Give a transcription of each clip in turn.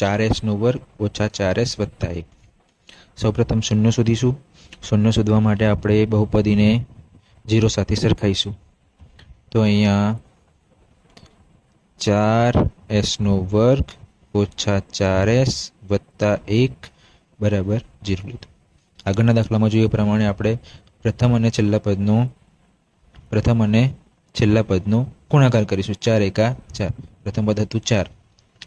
ચાર એસનો વર્ગ ઓછા ચાર એસ વત્તા એક. સૌપ્રથમ શૂન્ય શોધીશું. શૂન્ય શોધવા માટે આપણે બહુપદીને જીરો સાથે સરખાઈશું. તો અહીંયા ચાર એસનો વર્ગ ઓછા ચાર એસ વત્તા એક બરાબર જીરો લીધું. આગળના દાખલામાં જોઈએ પ્રમાણે આપણે પ્રથમ અને છેલ્લા પદનો પ્રથમ અને છેલ્લા પદનો ગુણાકાર કરીશું. ચાર એકા ચાર. પ્રથમ પદ હતું ચાર.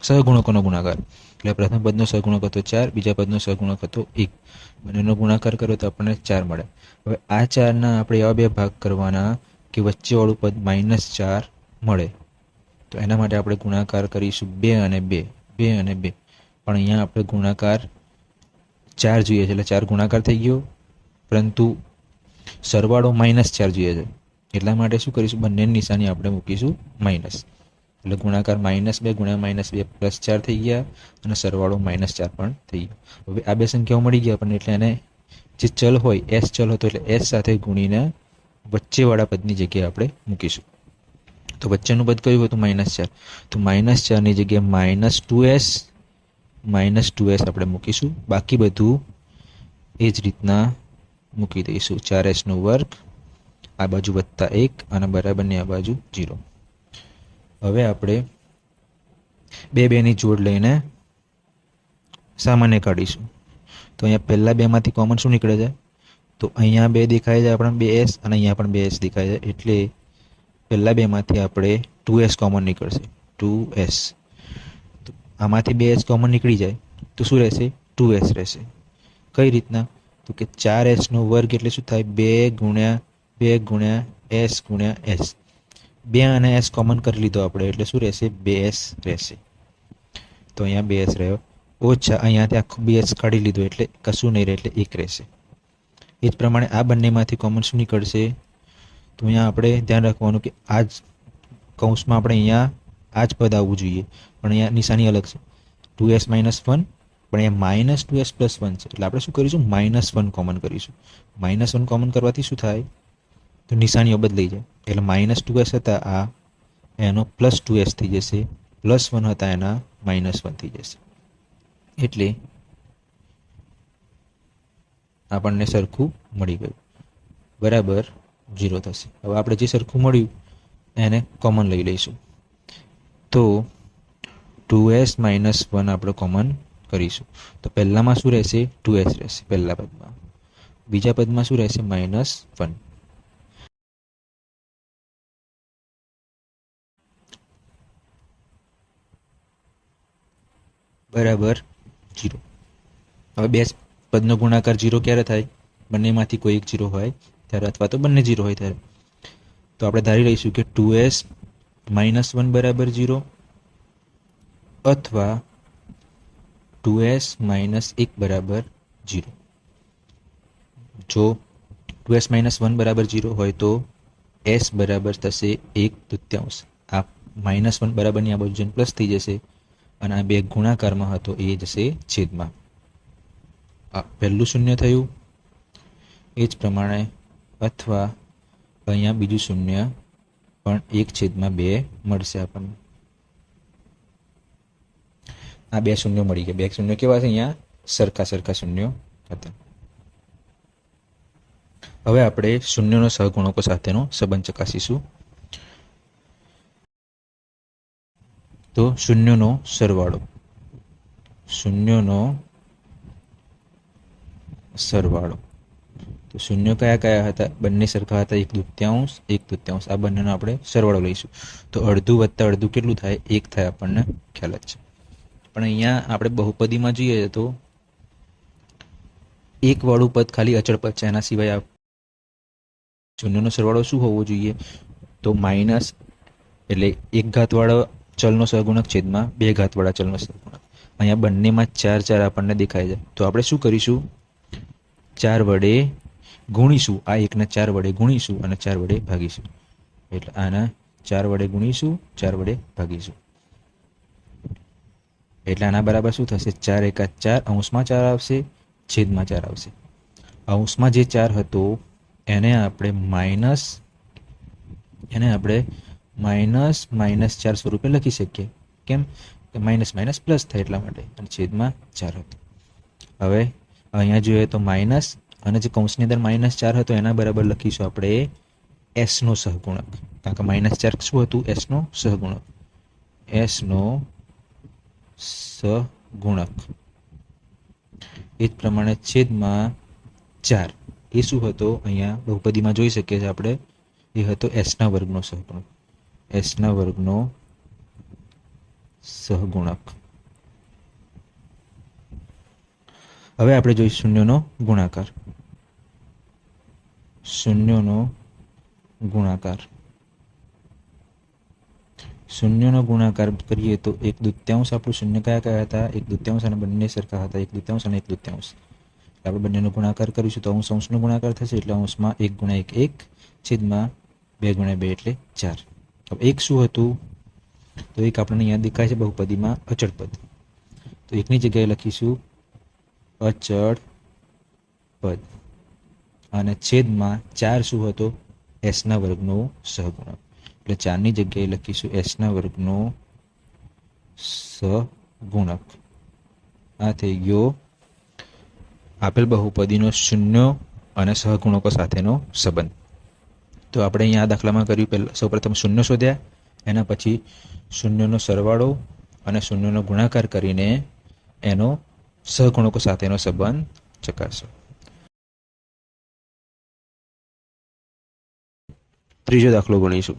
સહગુણકોનો ગુણાકાર. એટલે પ્રથમ પદનો સહગુણક હતો ચાર, બીજા પદનો સહગુણક હતો એક. બંનેનો ગુણાકાર કર્યો તો આપણને ચાર મળે. હવે આ ચારના આપણે એવા બે ભાગ કરવાના કે વચ્ચેવાળું પદ માઇનસ ચાર મળે. તો એના માટે આપણે ગુણાકાર કરીશું બે અને બે બે અને બે. પણ અહીંયા આપણે ગુણાકાર ચાર જોઈએ છે. એટલે ચાર ગુણાકાર થઈ ગયો. પરંતુ સરવાળો માઇનસ ચાર જોઈએ છે. એટલા માટે શું કરીશું? બંનેની નિશાની આપણે મૂકીશું માઇનસ એટલે ગુણાકાર માઇનસ બે ગુણ્યા માઇનસ બે પ્લસ ચાર થઈ ગયા અને સરવાળો માઇનસ ચાર પણ થઈ ગયો. હવે આ બે સંખ્યાઓ મળી ગયા આપણને એટલે એને જે ચલ હોય એસ ચલ હતો એટલે એસ સાથે ગુણીને વચ્ચેવાળા પદની જગ્યાએ આપણે મૂકીશું. તો વચ્ચેનું પદ કયું હતું? માઇનસ ચાર. તો માઇનસ ચારની જગ્યાએ minus two S minus two S આપણે મૂકીશું. બાકી બધું એ જ રીતના મૂકી દઈશું. ચાર એસનો વર્ગ આ બાજુ વત્તા એક અને બરાબરની આ બાજુ જીરો હવે આપણે બે બેની જોડ લઈને સામાન્ય કાઢીશું. તો અહીંયા પહેલાં બેમાંથી કોમન શું નીકળે છે? તો અહીંયા બે દેખાય છે આપણે બે એસ અને અહીંયા પણ બે એસ દેખાય છે. એટલે પહેલાં બેમાંથી આપણે ટુ એસ કોમન નીકળશે. ટુ એસ આમાંથી બે એસ કોમન નીકળી જાય, તો શું રહેશે? ટુ એસ રહેશે. કઈ રીતના? તો કે ચાર એસનો વર્ગ એટલે શું થાય? બે ગુણ્યા બે ગુણ્યા એસ ગુણ્યા એસ બે અને એસ કોમન કરી લીધો આપણે, એટલે શું રહેશે? બે એસ રહેશે. તો અહીંયા બે એસ રહ્યો. ઓછા અહીંયાથી આખું બે એસ કાઢી લીધું, એટલે કશું નહીં રહે, એટલે એક રહેશે. એ જ પ્રમાણે આ બંનેમાંથી કોમન શું નીકળશે? તો અહીંયા આપણે ધ્યાન રાખવાનું કે આ જ કૌંસમાં આપણે અહીંયા આ જ પદ આવવું જોઈએ. પણ અહીંયા નિશાની અલગ છે. ટુ એસ માઇનસ વન પણ અહીંયા minus two S plus one છે. એટલે આપણે શું કરીશું? માઇનસ વન કોમન કરીશું. માઇનસ વન કોમન કરવાથી શું થાય? નિશાનીઓ બદલાઈ જાય. એટલે માઇનસ ટુ એસ હતા આ, એનો પ્લસ ટુ એસ થઈ જશે. પ્લસ વન હતા એના માઇનસ વન થઈ જશે. એટલે આપણને સરખું મળી ગયું. બરાબર જીરો થશે. હવે આપણે જે સરખું મળ્યું, એને કોમન લઈ લઈશું. તો ટુ એસ માઇનસ વન આપણે કોમન કરીશું. તો પહેલામાં શું રહેશે? ટુ એસ રહેશે પહેલા પદમાં. બીજા પદમાં શું રહેશે? માઇનસ વન બરાબર જીરો. હવે બે પદનો ગુણાકાર જીરો ક્યારે થાય? બંનેમાંથી કોઈ એક જીરો હોય ત્યારે અથવા તો બંને જીરો હોય ત્યારે. તો આપણે ધારી લઈશું કે ટુ એસ માઇનસ વન બરાબર જીરો અથવા ટુ એસ માઇનસ એક બરાબર જીરો. જો ટુ એસ માઇનસ વન બરાબર જીરો હોય તો એસ બરાબર થશે એક તૃત્યાંશ આ માઇનસ વન બરાબરની આ બાજુ પ્લસ થઈ જશે. અને આ બે ગુણાકારમાં હતો એ જશે છેદમાં. આ પહેલું શૂન્ય થયું. એ જ પ્રમાણે અથવા અહીંયા બીજું શૂન્ય પણ એક છેદમાં બે મળશે આપણને. આ બે શૂન્યો મળી ગયા. બે શૂન્યો કેવા છે અહીંયા? સરખા સરખા શૂન્યો હતા. હવે આપણે શૂન્યનો સહગુણકો સાથેનો સંબંધ ચકાસીશું. તો શૂન્યનો સરવાળો. શૂન્યનો સરવાળો. તો શૂન્ય કયા કયા હતા? બંને સરખા હતા, એક દૃત્યાંશ, એક તૃત્યાંશ આ બંનેનો આપણે સરવાળો લઈશું. તો અડધું વત્તા અડધું કેટલું થાય? એક થાય આપણને ખ્યાલ જ છે. પણ અહીંયા આપણે બહુપદીમાં જોઈએ તો એક વાળું પદ ખાલી અચળ પદ છે. એના સિવાય શૂન્યનો સરવાળો શું હોવો જોઈએ? તો માઇનસ એટલે એક ઘાતવાળો ચલનો સહગુણક છેદમાં બે ઘાતવાળા ચલનો સહગુણક. અહીંયા બંનેમાં ચાર ચાર આપણને દેખાય છે. તો આપણે શું કરીશું? ચાર વડે ગુણીશું. આ એકને ચાર વડે ગુણીશું અને ચાર વડે ભાગીશું. એટલે આના ચાર વડે ગુણીશું, ચાર વડે ભાગીશું. એટલે આના બરાબર શું થશે? ચાર એકા ચાર અંશમાં ચાર આવશે, છેદમાં ચાર આવશે. અંશમાં જે ચાર હતો, એને આપણે માઇનસ એને આપણે માઇનસ માઇનસ ચાર સ્વરૂપે લખી શકીએ. કેમ? કે માઇનસ માઇનસ પ્લસ થાય એટલા માટે. અને છેદમાં ચાર હતો. હવે અહીંયા જોઈએ તો માઇનસ અને જે કૌંસની અંદર માઇનસ ચાર હતો, એના બરાબર લખીશું આપણે એસનો સહગુણક. કારણ કે માઇનસ ચાર શું હતું? એસનો સહગુણક. એસનો સહગુણક. એ જ પ્રમાણે છેદમાં ચાર. એ શું હતો? અહીંયા બહુપદીમાં જોઈ શકીએ છીએ આપણે. એ હતો એસના વર્ગનો સહગુણક. એસના વર્ગનો સહગુણક. હવે આપણે જોઈ શૂન્યનો ગુણાકાર. શૂન્યનો ગુણાકાર. શૂન્યનો ગુણાકાર કરીએ તો એક દૂત્યાંશ આપણું શૂન્ય કયા કયા હતા? એક દૂત્યાંશ અને બંને સરખા હતા. એક દૂત્યાંશ અને એક દૂત્યાંશ. આપણે બંનેનો ગુણાકાર કરીશું તો અંશ અંશનો ગુણાકાર થશે એટલે અંશમાં એક ગુણ્યા એક એક છેદમાં બે ગુણ્યા બે એટલે ચાર. હવે એક શું હતું? તો એક આપણને અહીંયા દેખાય છે બહુપદીમાં અચળ પદ તો એકની જગ્યાએ લખીશું અચળ પદ અને છેદમાં ચાર શું હતો? એસના વર્ગનો સહગુણક. એટલે ચારની જગ્યાએ લખીશું એસના વર્ગનો સહગુણક. આ થઈ ગયો આપેલ બહુપદીનો શૂન્ય અને સહગુણકો સાથેનો સંબંધ. તો આપણે અહીંયા આ દાખલામાં કર્યું પહેલાં, સૌપ્રથમ શૂન્ય શોધ્યા, એના પછી શૂન્યનો સરવાળો અને શૂન્યનો ગુણાકાર કરીને એનો સહગુણકો સાથેનો સંબંધ ચકાસો. ત્રીજો દાખલો ગણીશું.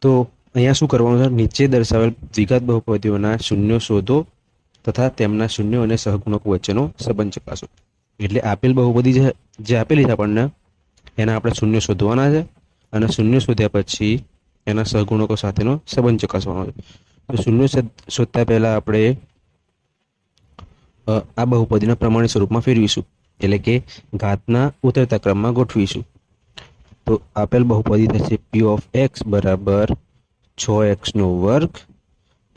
તો અહીંયા શું કરવાનું છે? નીચે દર્શાવેલ દ્વિઘાત બહુપદીઓના શૂન્યો શોધો તથા તેમના શૂન્યો અને સહગુણકો વચ્ચેનો સંબંધ ચકાસો. એટલે આપેલ બહુપદી જે આપેલી છે આપણને એના આપણે શૂન્ય શોધવાના છે અને શૂન્ય શોધ્યા પછી એના સહગુણકો સાથેનો સંબંધ ચકાસવાનો છે. તો શૂન્ય શોધ- શોધતા પહેલા આપણે આ બહુપદીના પ્રમાણિત સ્વરૂપમાં ફેરવીશું. એટલે કે ઘાતના ઉતરતા ક્રમમાં ગોઠવીશું. તો આપેલ બહુપદી થશે પી ઓફ એક્સ બરાબર છ એક્સનો વર્ગ,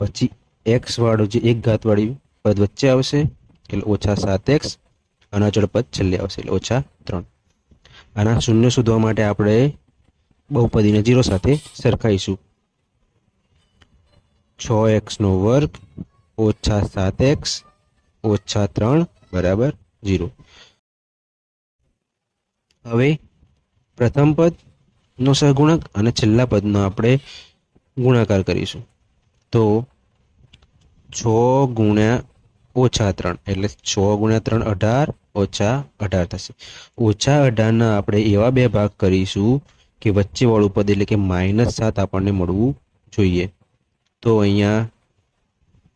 પછી એક્સ વાળો જે એક ઘાતવાળી પદ વચ્ચે આવશે, એટલે ઓછા સાત એક્સ, અને અચળ પદ છેલ્લે આવશે, એટલે ઓછા ત્રણ. આના શૂન્ય શોધવા માટે આપણે બહુપદીને જીરો સાથે સરખાઈશું છ એક્સનો વર્ગ ઓછા સાત એક્સ ઓછા ત્રણ બરાબર જીરો. હવે પ્રથમ પદનો સહગુણક અને છેલ્લા પદનો આપણે ગુણાકાર કરીશું. તો છ ગુણ્યા ઓછા ત્રણ, એટલે છ ગુણ્યા ત્રણ અઢાર ઓછા અઢાર થશે. ઓછા અઢારના આપણે એવા બે ભાગ કરીશું કે વચ્ચેવાળું પદ એટલે કે માઇનસ સાત આપણને મળવું જોઈએ. તો અહીંયા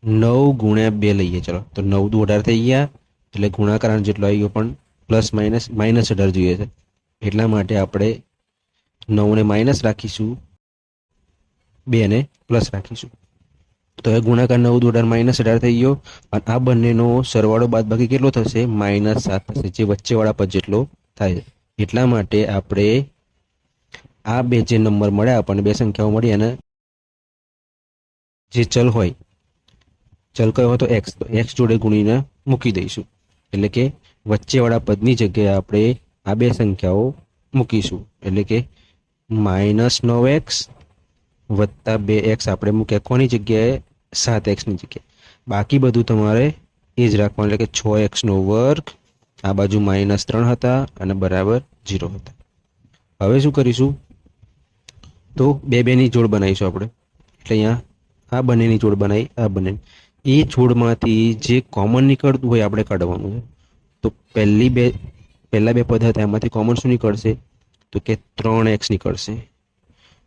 નવ ગુણ્યા બે લઈએ, ચલો. તો નવ દુ અઢાર થઈ ગયા, એટલે ગુણાકાર જેટલો આવી ગયો પણ પ્લસ માઇનસ માઇનસ અઢાર જોઈએ છે. એટલા માટે આપણે નવને માઇનસ રાખીશું, બેને પ્લસ રાખીશું. તો એ ગુણાકાર નવ દોઢ માઇનસ અઢાર થઈ ગયો. અને આ બંનેનો સરવાળો બાદ બાકી કેટલો થશે? માઇનસ સાત થશે, જે વચ્ચેવાળા પદ જેટલો થાય એટલા માટે આપણે આ બે જે નંબર મળ્યા, આપણને બે સંખ્યાઓ મળી અને જે ચલ હોય, ચલ કયો તો એક્સ તો એક્સ જોડે ગુણીને મૂકી દઈશું. એટલે કે વચ્ચેવાળા પદની જગ્યાએ આપણે આ બે સંખ્યાઓ મૂકીશું. એટલે કે માઇનસ નવ એક્સ વત્તા બે એક્સ આપણે મૂક્યા. કોની જગ્યાએ? સાત એક્સની જગ્યાએ. બાકી બધું તમારે એ જ રાખવાનું. એટલે કે છ એક્સનો વર્ગ, આ બાજુ માઇનસ ત્રણ હતા અને બરાબર જીરો હતા. હવે શું કરીશું? તો બે બેની જોડ બનાવીશું આપણે. એટલે અહીંયા આ બંનેની જોડ બનાવી, આ બંને એ જોડમાંથી જે કોમન નીકળતું હોય આપણે કાઢવાનું છે. તો પહેલી બે, પહેલા બે પદ હતા એમાંથી કોમન શું નીકળશે? તો કે ત્રણ એક્સ નીકળશે.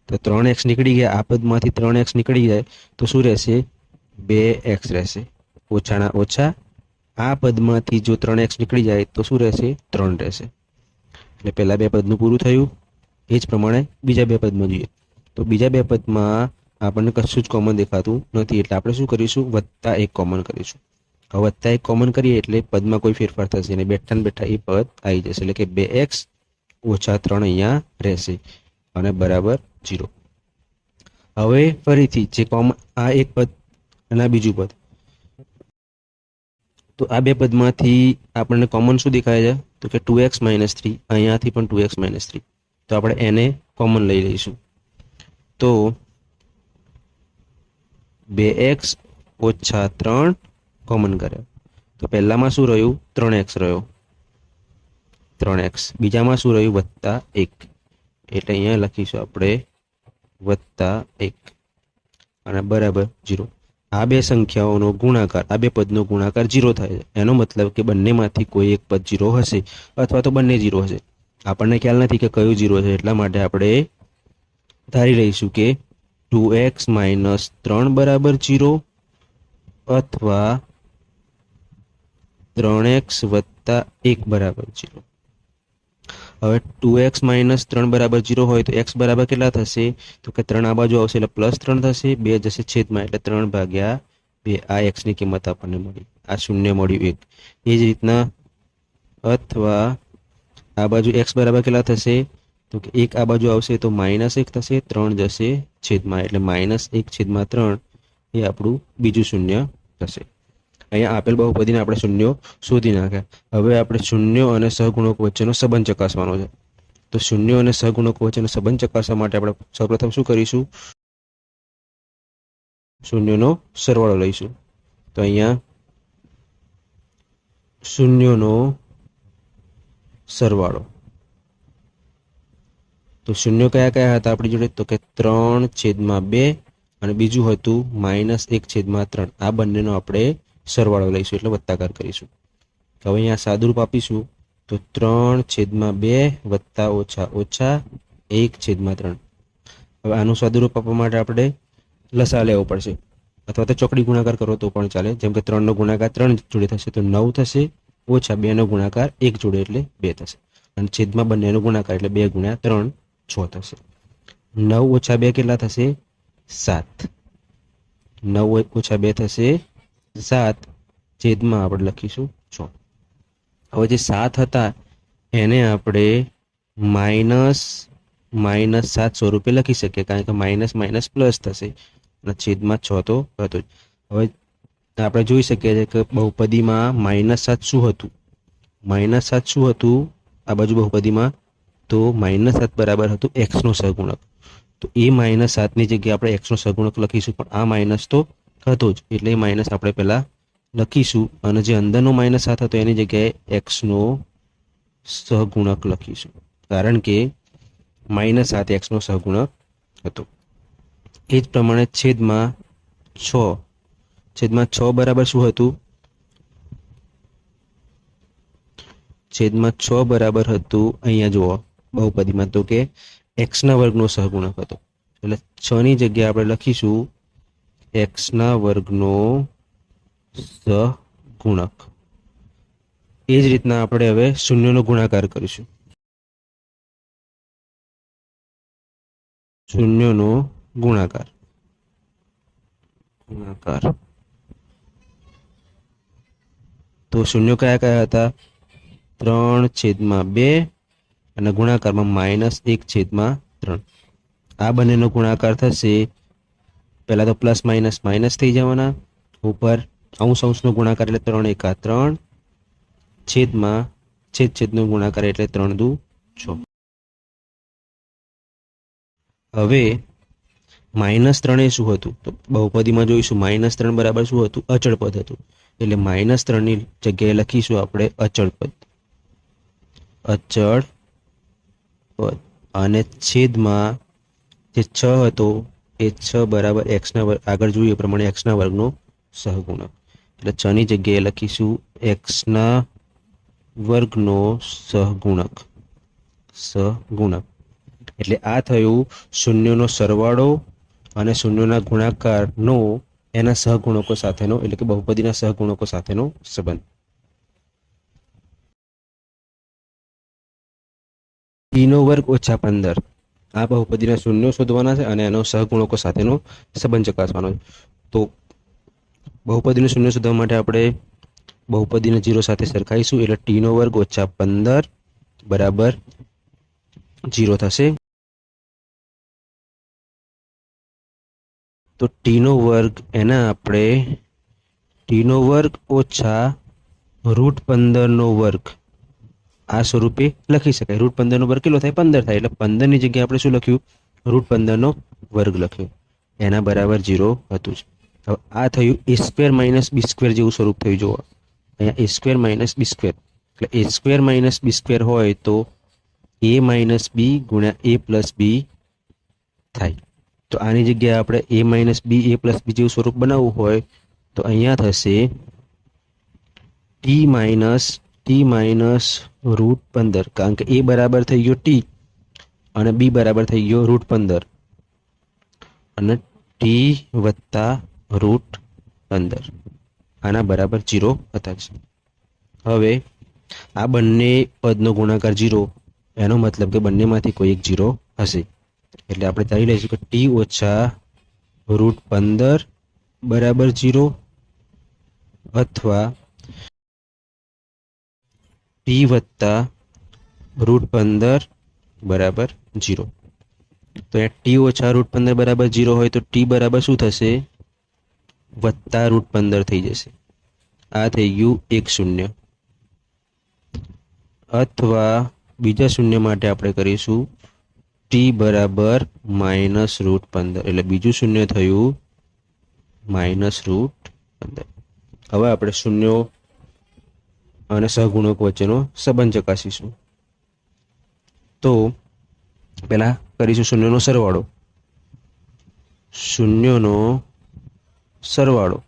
તો ત્રણ એક્સ નીકળી ગયા આ પદમાંથી ત્રણ એક્સ નીકળી જાય, તો શું રહેશે? બે એક્સ રહેશે. ઓછાના ઓછા આ પદમાંથી જો ત્રણ એક્સ નીકળી જાય, તો શું રહેશે? ત્રણ રહેશે. એટલે પહેલાં બે પદનું પૂરું થયું. એ જ પ્રમાણે બીજા બે પદમાં જોઈએ. તો બીજા બે પદમાં આપણને કશું જ કોમન દેખાતું નથી. એટલે આપણે શું કરીશું? વત્તા એક કોમન કરીશું. હવે વત્તા એક કોમન કરીએ એટલે પદમાં કોઈ ફેરફાર થશે અને બેઠા બેઠા એ પદ આવી જશે. એટલે કે બે એક્સ ઓછા ત્રણ અહીંયા રહેશે. અને બરાબર જીરો. હવે ફરીથી જે કોમન આ એક પદ અને આ બીજું પદ. તો આ બે પદમાંથી આપણને કોમન શું દેખાય છે? તો કે ટુ એક્સ માઇનસ થ્રી અહીંયાથી પણ ટુ એક્સ માઇનસ થ્રી તો આપણે એને કોમન લઈ લઈશું. તો બે એક્સ ઓછા ત્રણ કોમન કર્યા. તો પહેલામાં શું રહ્યું? ત્રણ એક્સ રહ્યો. ત્રણ એક્સ બીજામાં શું રહ્યું? વત્તા એક. એટલે અહીંયા લખીશું આપણે વત્તા એક. અને બરાબર જીરો. આ બે સંખ્યાઓનો ગુણાકાર, આ બે પદનો ગુણાકાર જીરો થાય છે. એનો મતલબ કે બંનેમાંથી કોઈ એક પદ જીરો હશે અથવા તો બંને જીરો હશે. આપણને ખ્યાલ નથી કે કયું જીરો છે, એટલા માટે આપણે ધારી લઈશું કે ટુ એક્સ માઇનસ ત્રણ બરાબર જીરો અથવા ત્રણ એક્સ વત્તા એક બરાબર જીરો. હવે ટુ એક્સ માઇનસ ત્રણ બરાબર જીરો હોય તો એક્સ બરાબર કેટલા થશે? તો કે ત્રણ આ બાજુ આવશે એટલે પ્લસ ત્રણ થશે, બે જશે છેદમાં, એટલે ત્રણ ભાગ્યા બે. આ એક્સની કિંમત આપણને મળી. આ શૂન્ય મળ્યું એક. એ જ રીતના અથવા આ બાજુ એક્સ બરાબર કેટલા થશે? તો કે એક આ બાજુ આવશે તો માઇનસ એક થશે, ત્રણ જશે છેદમાં, એટલે માઇનસ એક છેદમાં ત્રણ એ આપણું બીજું શૂન્ય થશે. અહીંયા આપેલ બહુપદીને આપણે શૂન્યો શોધી નાખ્યા. હવે આપણે શૂન્યો અને સહગુણકો વચ્ચેનો સંબંધ ચકાસવાનો છે. તો શૂન્યો અને સહગુણકો વચ્ચેનો સંબંધ ચકાસવા માટે આપણે સૌપ્રથમ શું કરીશું? શૂન્યનો સરવાળો લઈશું. તો અહીંયા શૂન્યોનો સરવાળો. તો શૂન્ય કયા કયા હતા આપણી જોડે? તો કે ત્રણ છેદમાં બે અને બીજું હતું માઇનસ એક છેદમાં ત્રણ. આ બંનેનો આપણે સરવાળો લઈશું એટલે વત્તાકાર કરીશું. હવે અહીંયા સાદુરૂપ આપીશું. તો ત્રણ છેદમાં બે વત્તા ઓછા ઓછા એક છેદમાં ત્રણ. હવે આનું સાદુરૂપ આપવા માટે આપણે લસા લેવો પડશે. અથવા તો ચોકડી ગુણાકાર કરો તો પણ ચાલે. જેમ કે ત્રણનો ગુણાકાર ત્રણ જોડે થશે તો નવ થશે. ઓછા બેનો ગુણાકાર એક જોડે એટલે બે થશે. અને છેદમાં બંનેનો ગુણાકાર એટલે બે ગુણ્યા ત્રણ છ થશે. નવ ઓછા બે કેટલા થશે? સાત. નવ ઓછા બે થશે સાત છેદમાં આપણે લખીશું છ. હવે જે સાત હતા, એને આપણે માઇનસ માઇનસ સાત સ્વરૂપે લખી શકીએ, કારણ કે માઇનસ માઇનસ પ્લસ થશે. અને છેદમાં છ તો હતો જ. હવે આપણે જોઈ શકીએ છીએ કે બહુપદીમાં માઇનસ સાત શું હતું? માઇનસ સાત શું હતું? આ બાજુ બહુપદીમાં તો માઇનસ સાત બરાબર હતું એક્સનો સહગુણક. તો એ માઇનસ સાતની જગ્યાએ આપણે એક્સનો સહગુણક લખીશું, પણ આ માઇનસ તો હતો જ, એટલે માઇનસ આપણે પહેલાં લખીશું અને જે અંદરનો માઇનસ સાત હતો એની જગ્યાએ એક્સનો સહગુણક લખીશું. કારણ કે માઇનસ સાત એક્સનો સહગુણક હતો. એ જ પ્રમાણે છેદમાં છ. છેદમાં છ બરાબર શું હતું? છેદમાં છ બરાબર હતું, અહીંયા જુઓ, બહુપદીમાં તો કે એક્સના વર્ગનો સહગુણક હતો. એટલે છની જગ્યાએ આપણે લખીશું એક્સના વર્ગનો સહગુણક. એ જ રીતના આપણે હવે શૂન્યનો ગુણાકાર કરીશું. શૂન્યનો ગુણાકાર. ગુણાકાર. તો શૂન્ય કયા કયા હતા? ત્રણ છેદમાં બે અને ગુણાકારમાં માઇનસ એક છેદમાં ત્રણ. આ બંનેનો ગુણાકાર થશે પહેલાં તો પ્લસ માઇનસ માઇનસ થઈ જવાના. ઉપર અંશ અંશનો ગુણાકાર એટલે ત્રણ એકા ત્રણ. છેદમાં છેદ છેદનો ગુણાકાર એટલે ત્રણ દુ છ. હવે માઇનસ ત્રણ એ શું હતું? તો બહુપદીમાં જોઈશું માઇનસ ત્રણ બરાબર શું હતું? અચળ પદ હતું. એટલે માઇનસ ત્રણની જગ્યાએ લખીશું આપણે અચળ પદ. અચળ પદ. અને છેદમાં જે છ હતો એ છ બરાબર એક્સના વર્ગ, આગળ જોઈએ પ્રમાણે એક્સના વર્ગનો સહગુણક એટલે છ ની જગ્યાએ લખીશું એક્સના વર્ગનો સહગુણક. સહગુણક. એટલે આ થયું શૂન્યનો સરવાળો અને શૂન્યના ગુણાકારનો એના સહગુણકો સાથેનો, એટલે કે બહુપદીના સહગુણકો સાથેનો સંબંધ. ઈનો વર્ગ ઓછા પંદર. આ બહુપદીના શૂન્યો શોધવાના છે અને એનો સહગુણકો સાથેનો સંબંધ ચકાસવાનો છે. તો બહુપદીનું શૂન્ય શોધવા માટે આપણે બહુપદીને જીરો સાથે સરખાઈશું એટલે ટીનો વર્ગ ઓછા પંદર બરાબર જીરો થશે. તો ટીનો વર્ગ એના આપણે ટીનો વર્ગ ઓછા રૂટ પંદરનો વર્ગ આ સ્વરૂપે લખી શકાય. રૂટ પંદરનો વર્ગ કેટલો થાય પંદર થાય. એટલે પંદરની જગ્યાએ આપણે શું લખ્યું? રૂટ પંદરનો વર્ગ લખ્યો. એના બરાબર જીરો હતું જ. હવે આ થયું A square minus B square જેવું સ્વરૂપ થયું. જુઓ. અહીંયા A square minus B square એટલે A square minus B square હોય તો એ માઇનસ બી ગુણ્યા એ પ્લસ બી થાય. તો આની જગ્યાએ આપણે એ માઇનસ બી એ પ્લસ બી જેવું સ્વરૂપ બનાવવું હોય તો અહીંયા થશે T minus T minus root પંદર, કારણ કે એ બરાબર થઈ ગયો ટી અને બી બરાબર થઈ ગયો રૂટ પંદર. અને ટી વત્તા રૂટ પંદર. આના બરાબર જીરો હતા છે હવે આ બંને પદનો ગુણાકાર જીરો એનો મતલબ કે બંનેમાંથી કોઈ એક જીરો હશે. એટલે આપણે ધારી લઈશું કે ટી ઓછા રૂટ પંદર બરાબર જીરો અથવા ટી વત્તા રૂટ પંદર બરાબર જીરો તો અહીંયા ટી ઓછા રૂટ પંદર બરાબર જીરો હોય તો ટી બરાબર શું થશે? વત્તા રૂટ પંદર થઈ જશે. આ થઈ ગયું એક શૂન્ય. અથવા બીજા શૂન્ય માટે આપણે કરીશું ટી બરાબર માઇનસ રૂટ પંદર. એટલે બીજું શૂન્ય થયું માઇનસ રૂટ પંદર. હવે આપણે શૂન્યો અને સહગુણક વચ્ચેનો સંબંધ ચકાસીશું. તો પહેલા કરીશું શૂન્યનો સરવાળો. શૂન્યનો સરવાળો.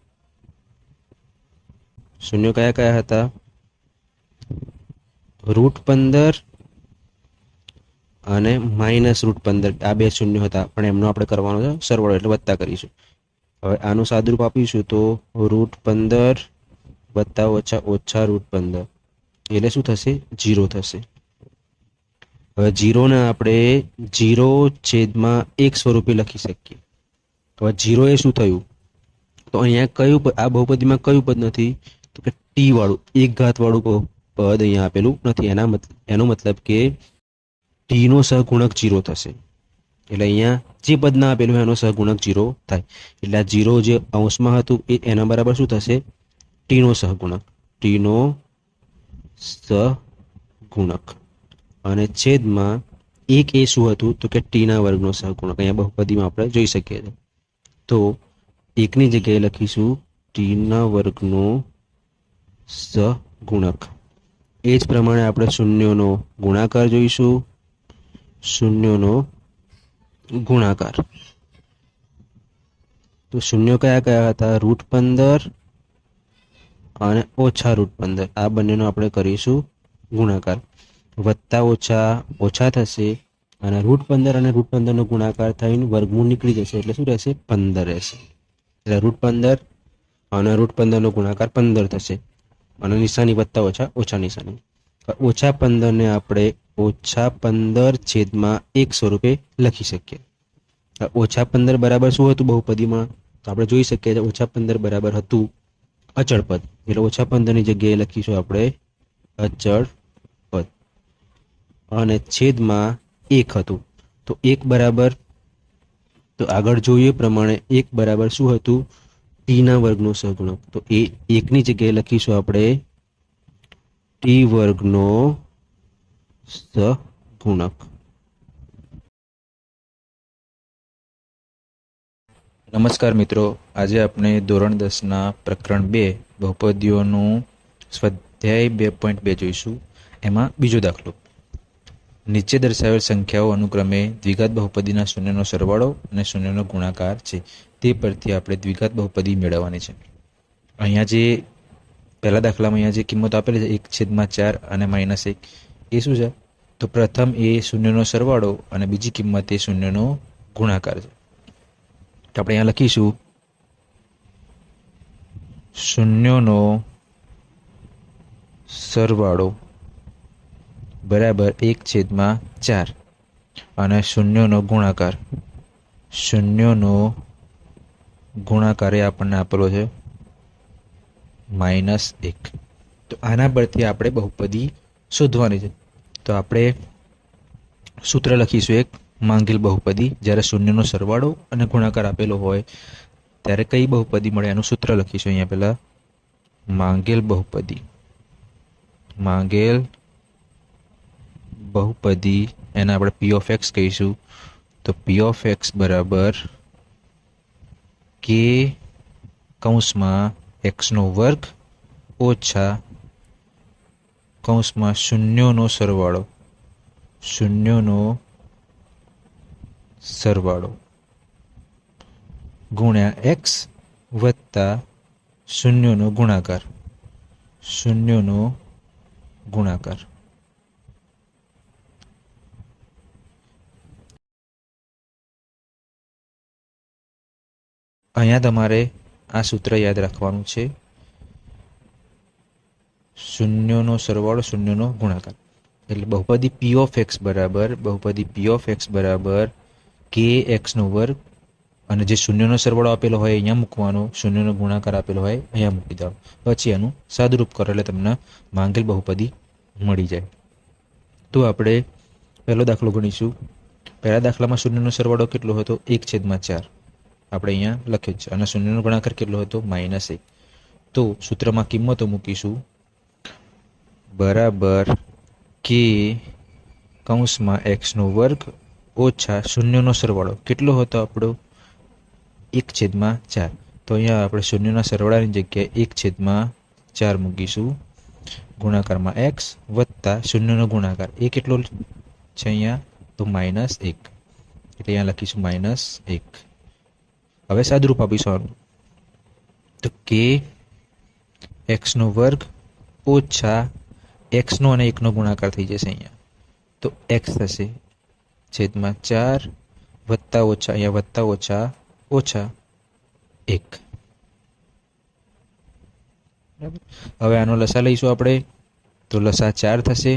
શૂન્ય કયા કયા હતા? રૂટ પંદર અને માઇનસ રૂટ પંદર. આ બે શૂન્ય હતા, પણ એમનો આપણે કરવાનો છે સરવાળો એટલે વધતા કરીશું. હવે આનું સાદુરૂપ આપીશું તો રૂટ પંદર વત્તા ઓછા ઓછા રૂટ પંદર. એટલે શું થશે? જીરો થશે. હવે જીરોને આપણે જીરો છેદમાં એક સ્વરૂપે લખી શકીએ. હવે જીરો એ શું થયું? તો અહીંયા કયું પદ આ બહુપદીમાં કયું પદ નથી? તો કે ટી વાળું, એક ઘાત વાળું પદ અહીંયા આપેલું નથી. એના મતલબ એનો મતલબ કે ટીનો સહગુણક જીરો થશે. એટલે અહીંયા જે પદ ના આપેલું એનો સહગુણક જીરો થાય. એટલે આ જીરો જે અંશમાં હતું એ એના બરાબર શું થશે? ટીનો સહગુણક. ટીનો સહગુણક. અને છેદમાં એક એ શું હતું? તો કે ટીના વર્ગનો સહગુણક. અહીંયા બહુપદીમાં આપણે જોઈ શકીએ છીએ. તો એકની જગ્યાએ લખીશું ટીના વર્ગનો સહગુણક. એ જ પ્રમાણે આપણે શૂન્યોનો ગુણાકાર જોઈશું. શૂન્યોનો ગુણાકાર. તો શૂન્યો કયા કયા હતા? રૂટ પંદર અને ઓછા રૂટ પંદર. આ બંનેનો આપણે કરીશું ગુણાકાર. વત્તા ઓછા ઓછા થશે અને રૂટ પંદર અને રૂટ પંદરનો ગુણાકાર થઈને વર્ગમૂળ નીકળી જશે. એટલે શું રહેશે? પંદર રહેશે. એટલે રૂટ પંદર અને રૂટ પંદરનો ગુણાકાર પંદર થશે. અને નિશાની વત્તા ઓછા ઓછા નિશાની. ઓછા પંદરને આપણે ઓછા પંદર છેદમાં એક સ્વરૂપે લખી શકીએ. ઓછા પંદર બરાબર શું હતું બહુપદીમાં? તો આપણે જોઈ શકીએ ઓછા પંદર બરાબર હતું. અચળ પદ. એટલે ઓછા પંદરની જગ્યાએ લખીશું આપણે અચળ પદ. અને છેદમાં એક હતું. તો એક બરાબર, તો આગળ જોઈએ પ્રમાણે એક બરાબર શું હતું? ટીના વર્ગનો સહગુણક તો એ એકની જગ્યાએ લખીશું આપણે ટી વર્ગનો સહગુણક નમસ્કાર મિત્રો. આજે આપણે ધોરણ દસના પ્રકરણ બે, બહુપદીઓનું સ્વાધ્યાય બે પોઈન્ટ બે જોઈશું. એમાં બીજો દાખલો. નીચે દર્શાવેલ સંખ્યાઓ અનુક્રમે દ્વિઘાત બહુપદીના શૂન્યનો સરવાળો અને શૂન્યનો ગુણાકાર છે. તે પરથી આપણે દ્વિઘાત બહુપદી મેળવવાની છે. અહીંયા જે પહેલા દાખલામાં અહીંયા જે કિંમત આપેલી છે, એક છેદમાં ચાર અને માઇનસ એક, એ શું છે? તો પ્રથમ એ શૂન્યનો સરવાળો અને બીજી કિંમત એ શૂન્યનો ગુણાકાર છે. તો આપણે અહીંયા લખીશું. શૂન્યનો સરવાળો બરાબર એક છેદમાં ચાર અને શૂન્યનો ગુણાકાર. શૂન્યનો ગુણાકાર એ આપણને આપેલો છે માઇનસ એક. તો આના પરથી આપણે બહુપદી શોધવાની છે. તો આપણે સૂત્ર લખીશું એક. માંગેલ બહુપદી જ્યારે શૂન્યનો સરવાળો અને ગુણાકાર આપેલો હોય, ત્યારે કઈ બહુપદી મળે? એનું સૂત્ર લખીશું અહીંયા પહેલાં. માંગેલ બહુપદી. માંગેલ બહુપદી, એને આપણે પી ઓફ એક્સ કહીશું. તો પી ઓફ એક્સ બરાબર કે કૌંસમાં એક્સનો વર્ગ ઓછા કૌંસમાં શૂન્યોનો સરવાળો. શૂન્યોનો સરવાળો. ગુણ્યા એક્સ વત્તા શૂન્યનો ગુણાકાર. શૂન્યનો ગુણાકાર. અહીંયા તમારે આ સૂત્ર યાદ રાખવાનું છે. શૂન્યનો સરવાળો, શૂન્યનો ગુણાકાર. એટલે બહુપદી પી ઓફ એક્સ બરાબર, બહુપદી પી ઓફ એક્સ બરાબર કે એક્સનો વર્ગ અને જે શૂન્યનો સરવાળો આપેલો હોય અહીંયા મૂકવાનો, શૂન્યનો ગુણાકાર આપેલો હોય અહીંયા મૂકી દો પછી એનું સાદુરૂપ કરો એટલે તમને માંગેલ બહુપદી મળી જાય. તો આપણે પહેલો દાખલો ગણીશું. પહેલા દાખલામાં શૂન્યનો સરવાળો કેટલો હતો? એક છેદમાં ચાર. આપણે અહીંયા લખ્યું છે. અને શૂન્યનો ગુણાકાર કેટલો હતો? માઇનસ એક. તો સૂત્રમાં કિંમતો મૂકીશું. બરાબર કે કૌંસમાં એક્સનો વર્ગ ઓછા શૂન્યનો સરવાળો. કેટલો હતો આપણો? એક છેદમાં ચાર. તો અહીંયા આપણે શૂન્યના સરવાળાની જગ્યાએ એક છેદમાં ચાર મૂકીશું. ગુણાકારમાં એક્સ વત્તા શૂન્યનો ગુણાકાર. એ કેટલો છે અહીંયા? તો માઇનસ એક. એટલે અહીંયા લખીશું માઇનસ એક. હવે સાદરૂપ આપીશું. આનું તો કે એક્સનો વર્ગ ઓછા એક્સનો અને એકનો ગુણાકાર થઈ જશે અહીંયા. તો એક્સ થશે છેદમાં ચાર વત્તા ઓછા અહીંયા વત્તા ઓછા ઓછા એક બરાબર હવે આનો લસા લઈશું આપણે. તો લસા ચાર થશે.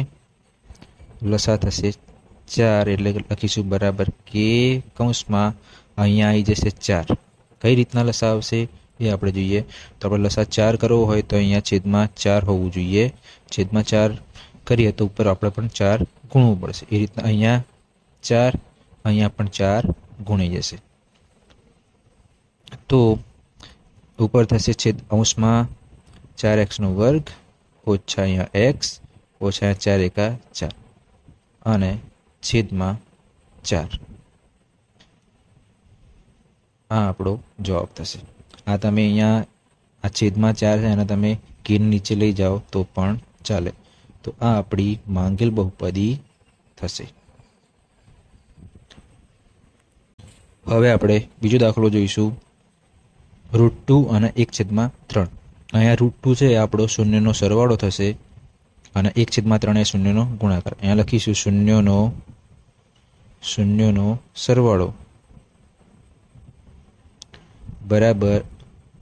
લસા થશે ચાર, એટલે લખીશું બરાબર કે કૌંસમાં અહીંયા આવી જશે ચાર. કઈ રીતના લસા આવશે એ આપણે જોઈએ. તો આપણે લસા ચાર કરવો હોય તો અહીંયા છેદમાં ચાર હોવું જોઈએ. છેદમાં ચાર કરીએ તો ઉપર આપણે પણ ચાર ગુણવું પડશે. એ રીતના અહીંયા ચાર, અહીંયા પણ ચાર ગુણી જશે. તો ઉપર થશે છેદ અંશમાં ચાર એક્સનો વર્ગ, ઓછા અહીંયા એક્સ, ઓછા ચાર એકા ચાર, અને છેદમાં ચાર. આ આપણો જવાબ થશે. આ તમે અહીંયા, આ છેદમાં ચાર છે અને તમે કીન નીચે લઈ જાઓ તો પણ ચાલે. તો આ આપણી માંગેલ બહુપદી થશે. હવે આપણે બીજો દાખલો જોઈશું. રૂટ ટુ અને એક છેદમાં ત્રણ. અહીંયા રૂટ ટુ છે એ આપણો શૂન્યનો સરવાળો થશે અને એક છેદમાં ત્રણ એ શૂન્યનો ગુણાકાર. અહીંયા લખીશું શૂન્યનો શૂન્યનો સરવાળો. બરાબર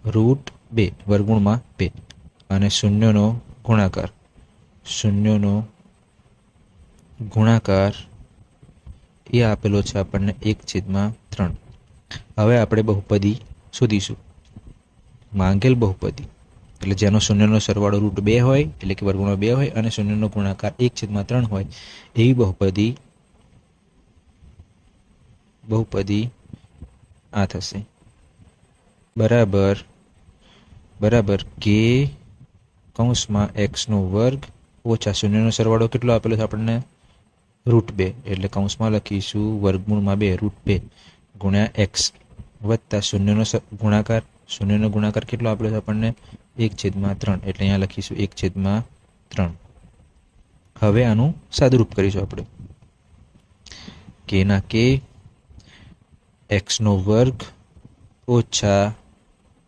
રૂટ બે, વર્ગુણમાં બે. અને શૂન્યનો ગુણાકાર. શૂન્યનો ગુણાકાર એ આપેલો છે આપણને એક છેદમાં ત્રણ. હવે આપણે બહુપદી શોધીશું. માંગેલ બહુપદી. એટલે જેનો શૂન્યનો સરવાળો રૂટ બે હોય, એટલે કે વર્ગુણો બે હોય, અને શૂન્યનો ગુણાકાર એક છેદમાં ત્રણ હોય, એવી બહુપદી બહુપદી આ થશે. બરાબર બરાબર કે કૌંસમાં એક્સનો વર્ગ ઓછા શૂન્યનો સરવાળો કેટલો આપેલો છે આપણને? રૂટ બે. એટલે કૌંસમાં લખીશું વર્ગમૂળમાં બે, રૂટ બે. ગુણ્યા એક્સ વત્તા શૂન્યનો ગુણાકાર શૂન્યનો ગુણાકાર કેટલો આપેલો છે આપણને? એક છેદમાં ત્રણ. એટલે અહીંયા લખીશું એક છેદમાં ત્રણ. હવે આનું સાદુરૂપ કરીશું આપણે. કેના કે એક્સનો વર્ગ ઓછા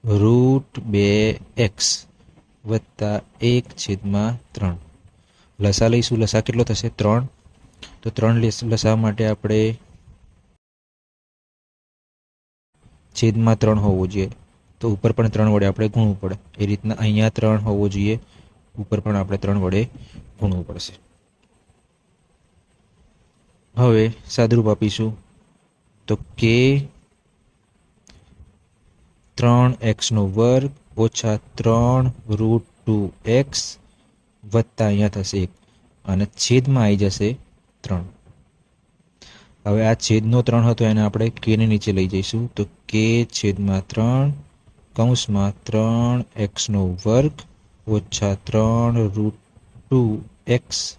રૂટ બે એક્સ વત્તા એક છેદમાં ત્રણ. લસા લઈશું. લસા કેટલો થશે? ત્રણ. તો ત્રણ લસા માટે આપણે છેદમાં ત્રણ હોવું જોઈએ. તો ઉપર પણ ત્રણ વડે આપણે ગુણવું પડે. એ રીતના અહીંયા ત્રણ હોવો જોઈએ. ઉપર પણ આપણે ત્રણ વડે ગુણવું પડશે. હવે સાદરૂપ આપીશું. તો કે ત્રણ એક્સનો વર્ગ ઓછા ત્રણ રૂટ ટુ એક્સ વત્તા અહીંયા થશે એક. અને છેદમાં આવી જશે ત્રણ. હવે આ છેદનો ત્રણ હતો, એને આપણે કેને નીચે લઈ જઈશું. તો કે છેદમાં ત્રણ, કૌંસમાં ત્રણ એક્સનો વર્ગ, ઓછા ત્રણ રૂટ ટુ એક્સ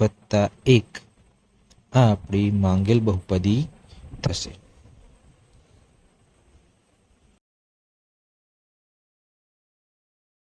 વત્તા એક. આ આપણી માંગેલ બહુપદી થશે.